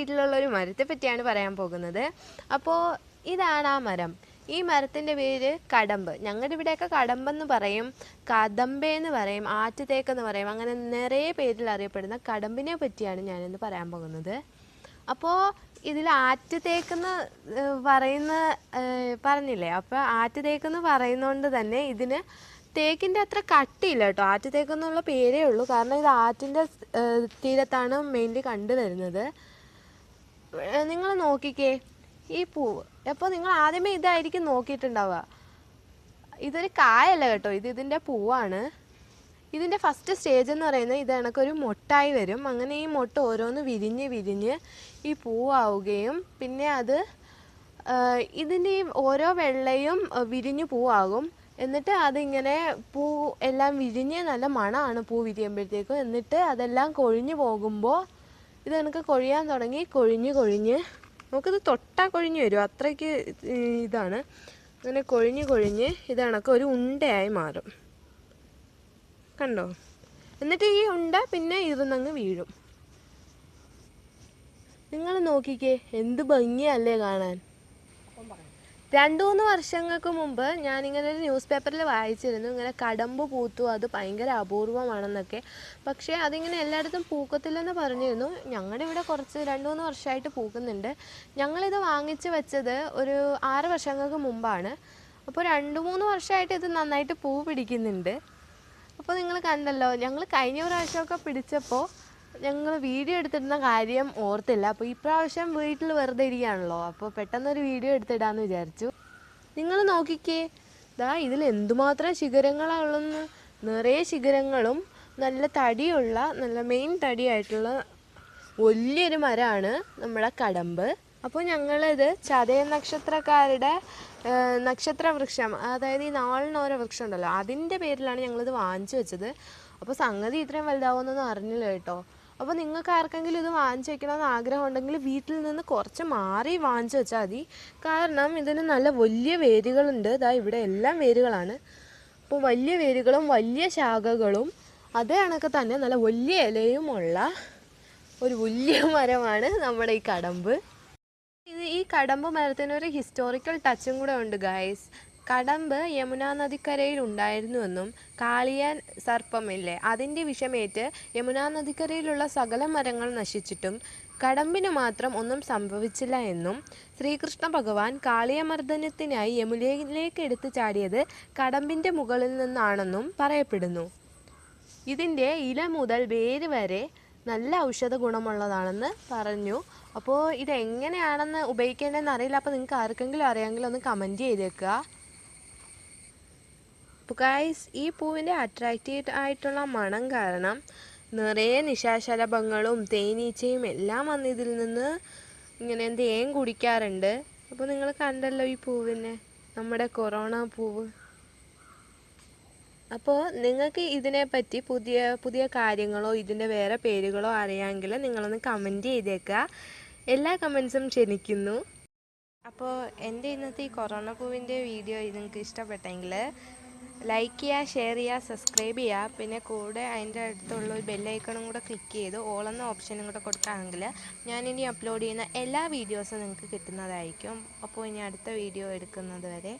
വീട്ടിലുള്ള ഒരു മരത്തെ പറ്റിയാണ് പറയാൻ പോകുന്നത്. അപ്പോൾ ഇതാണ് ആ മരം. ഈ മരത്തിന്റെ പേര് കടമ്പ്. ഞങ്ങളുടെ ഇവിടെയൊക്കെ കടമ്പെന്ന് പറയും കദമ്പെന്ന് പറയും ആറ്റുതേക്കെന്ന് പറയും. അങ്ങനെ നിറയെ പേരിൽ അറിയപ്പെടുന്ന കടമ്പിനെ പറ്റിയാണ് ഞാനിന്ന് പറയാൻ പോകുന്നത്. അപ്പോൾ ഇതിൽ ആറ്റുതേക്കെന്ന് പറയുന്ന പറഞ്ഞില്ലേ? അപ്പോൾ ആറ്റുതേക്കെന്ന് പറയുന്നതുകൊണ്ട് തന്നെ ഇതിന് തേക്കിന്റെ അത്ര കട്ടിയില്ല കേട്ടോ. ആറ്റുതേക്കെന്നുള്ള പേരേ ഉള്ളൂ. കാരണം ഇത് ആറ്റിന്റെ തീരത്താണ് മെയിൻലി കണ്ടുവരുന്നത്. നിങ്ങൾ നോക്കിക്കേ. ഈ പൂവ് അപ്പോൾ നിങ്ങൾ ആദ്യമേ ഇതായിരിക്കും നോക്കിയിട്ടുണ്ടാവുക. ഇതൊരു കായല്ല കേട്ടോ. ഇത് ഇതിന്റെ പൂവാണ്. ഇതിന്റെ ഫസ്റ്റ് സ്റ്റേജ് എന്ന് പറയുന്നത് ഇത് കണക്കൊരു മൊട്ടായി വരും. അങ്ങനെ ഈ മൊട്ട് ഓരോന്ന് വിരിഞ്ഞ് വിരിഞ്ഞ് ഈ പൂവാവുകയും പിന്നെ അത് ഇതിന്റെ ഈ ഓരോ വെള്ളയും വിരിഞ്ഞ് പൂവാകും. എന്നിട്ട് അതിങ്ങനെ പൂ എല്ലാം വിരിഞ്ഞ് നല്ല മണമാണ് പൂ വിരിയുമ്പോഴത്തേക്കും. എന്നിട്ട് അതെല്ലാം കൊഴിഞ്ഞു പോകുമ്പോൾ ഇത് കണക്ക് കൊഴിയാൻ തുടങ്ങി കൊഴിഞ്ഞ് കൊഴിഞ്ഞ് നമുക്കിത് തൊട്ടാൽ കൊഴിഞ്ഞ് വരും. അത്രയ്ക്ക് ഇതാണ്. അങ്ങനെ കൊഴിഞ്ഞ് കൊഴിഞ്ഞ് ഇത് ഒരു ഉണ്ടയായി മാറും. കണ്ടോ? എന്നിട്ട് ഈ ഉണ്ട പിന്നെ ഇരുന്നങ്ങ് വീഴും. നിങ്ങൾ നോക്കിക്കേ എന്ത് ഭംഗിയല്ലേ കാണാൻ. രണ്ടു മൂന്ന് വർഷങ്ങൾക്ക് മുമ്പ് ഞാനിങ്ങനെ ഒരു ന്യൂസ് പേപ്പറിൽ വായിച്ചിരുന്നു. ഇങ്ങനെ കടമ്പ് പൂത്തു. അത് ഭയങ്കര അപൂർവമാണെന്നൊക്കെ. പക്ഷേ അതിങ്ങനെ എല്ലായിടത്തും പൂക്കത്തില്ലെന്ന് പറഞ്ഞിരുന്നു. ഞങ്ങളുടെ ഇവിടെ കുറച്ച് രണ്ട് മൂന്ന് വർഷമായിട്ട് പൂക്കുന്നുണ്ട്. ഞങ്ങളിത് വാങ്ങിച്ച് വെച്ചത് ഒരു ആറ് വർഷങ്ങൾക്ക് മുമ്പാണ്. അപ്പോൾ രണ്ട് മൂന്ന് വർഷമായിട്ട് ഇത് നന്നായിട്ട് പൂ പിടിക്കുന്നുണ്ട്. അപ്പോൾ നിങ്ങൾ കണ്ടല്ലോ ഞങ്ങൾ കഴിഞ്ഞ പ്രാവശ്യമൊക്കെ പിടിച്ചപ്പോൾ ഞങ്ങൾ വീഡിയോ എടുത്തിടുന്ന കാര്യം ഓർത്തില്ല. അപ്പോൾ ഇപ്രാവശ്യം വീട്ടിൽ വെറുതെ ഇരിക്കുകയാണല്ലോ. അപ്പോൾ പെട്ടെന്നൊരു വീഡിയോ എടുത്തിടാമെന്ന് വിചാരിച്ചു. നിങ്ങൾ നോക്കിക്കേ. ദാ ഇതിൽ എന്തുമാത്രം ശിഖരങ്ങളാണെന്ന് നിറയെ ശിഖരങ്ങളും നല്ല തടിയുള്ള നല്ല മെയിൻ തടിയായിട്ടുള്ള വലിയൊരു മരമാണ് നമ്മുടെ കടമ്പ്. അപ്പോൾ ഞങ്ങളിത് ചതയ നക്ഷത്രക്കാരുടെ നക്ഷത്ര വൃക്ഷം അതായത് ഈ നാളിനോരോ വൃക്ഷം ഉണ്ടല്ലോ അതിന്റെ പേരിലാണ് ഞങ്ങളിത് വാങ്ങിച്ചു വെച്ചത്. അപ്പോൾ സംഗതി ഇത്രയും വലുതാവുമെന്നൊന്നും അറിഞ്ഞില്ല കേട്ടോ. അപ്പോൾ നിങ്ങൾക്ക് ആർക്കെങ്കിലും ഇത് വാങ്ങിച്ചു വെക്കണമെന്ന് ആഗ്രഹം ഉണ്ടെങ്കിൽ വീട്ടിൽ നിന്ന് കുറച്ച് മാറി വാങ്ങിച്ചു വെച്ചാൽ മതി. കാരണം ഇതിന് നല്ല വലിയ വേരുകളുണ്ട്. ഇതാ ഇവിടെ എല്ലാം വേരുകളാണ്. അപ്പോൾ വലിയ വേരുകളും വലിയ ശാഖകളും അതേ കണക്ക് തന്നെ നല്ല വലിയ ഇലയുമുള്ള ഒരു വലിയ മരമാണ് നമ്മുടെ ഈ കടമ്പ്. ഇത് ഈ കടമ്പ് മരത്തിന് ഒരു ഹിസ്റ്റോറിക്കൽ ടച്ചും കൂടെ ഉണ്ട് ഗായ്സ് കടമ്പ് യമുനാ നദിക്കരയിൽ ഉണ്ടായിരുന്നുവെന്നും കാളിയാൻ സർപ്പമില്ലേ? അതിന്റെ വിഷമേറ്റ് യമുനാ നദിക്കരയിലുള്ള സകല മരങ്ങൾ നശിച്ചിട്ടും കടമ്പിന് മാത്രം ഒന്നും സംഭവിച്ചില്ല എന്നും ശ്രീകൃഷ്ണ ഭഗവാൻ കാളിയമർദ്ദനത്തിനായി യമുനയിലേക്ക് എടുത്തു ചാടിയത് കടമ്പിന്റെ മുകളിൽ നിന്നാണെന്നും പറയപ്പെടുന്നു. ഇതിന്റെ ഇല മുതൽ വേര് വരെ നല്ല ഔഷധ ഗുണമുള്ളതാണെന്ന് പറഞ്ഞു. അപ്പോൾ ഇതെങ്ങനെയാണെന്ന് ഉപയോഗിക്കേണ്ടതെന്ന് അറിയില്ല അപ്പോൾ നിങ്ങൾക്ക് ആർക്കെങ്കിലും അറിയാമെങ്കിൽ ഒന്ന് കമന്റ് ചെയ്തേക്കുക. അപ്പോൾ ഗായ്സ് ഈ പൂവിന്റെ അട്രാക്റ്റീവ് ആയിട്ടുള്ള മണം കാരണം നിറയെ നിശാശലഭങ്ങളും തേനീച്ചയും എല്ലാം വന്ന് ഇതിൽ നിന്ന് ഇങ്ങനെ തേൻ കുടിക്കാറുണ്ട്. അപ്പോൾ നിങ്ങൾ കണ്ടല്ലോ ഈ പൂവിനെ നമ്മുടെ കൊറോണ പൂവ്. അപ്പോൾ നിങ്ങൾക്ക് ഇതിനെപ്പറ്റി പുതിയ പുതിയ കാര്യങ്ങളോ ഇതിന്റെ വേറെ പേരുകളോ അറിയാമെങ്കിൽ നിങ്ങളൊന്ന് കമന്റ് ചെയ്തേക്കുക. എല്ലാ കമൻസും ക്ഷണിക്കുന്നു. അപ്പോൾ എന്റെ ഇന്നത്തെ ഈ കൊറോണ പൂവിന്റെ വീഡിയോ നിങ്ങൾക്ക് ഇഷ്ടപ്പെട്ടെങ്കിൽ ലൈക്ക് ചെയ്യുക ഷെയർ ചെയ്യുക സബ്സ്ക്രൈബ് ചെയ്യുക. പിന്നെ കൂടെ അതിന്റെ അടുത്തുള്ള ഒരു ബെല്ലൈക്കണും കൂടെ ക്ലിക്ക് ചെയ്ത് ഓളെന്ന ഓപ്ഷനും കൂടെ ഞാൻ ഇനി അപ്ലോഡ് ചെയ്യുന്ന എല്ലാ വീഡിയോസും നിങ്ങൾക്ക് കിട്ടുന്നതായിരിക്കും. അപ്പോൾ ഇനി അടുത്ത വീഡിയോ എടുക്കുന്നത് വരെ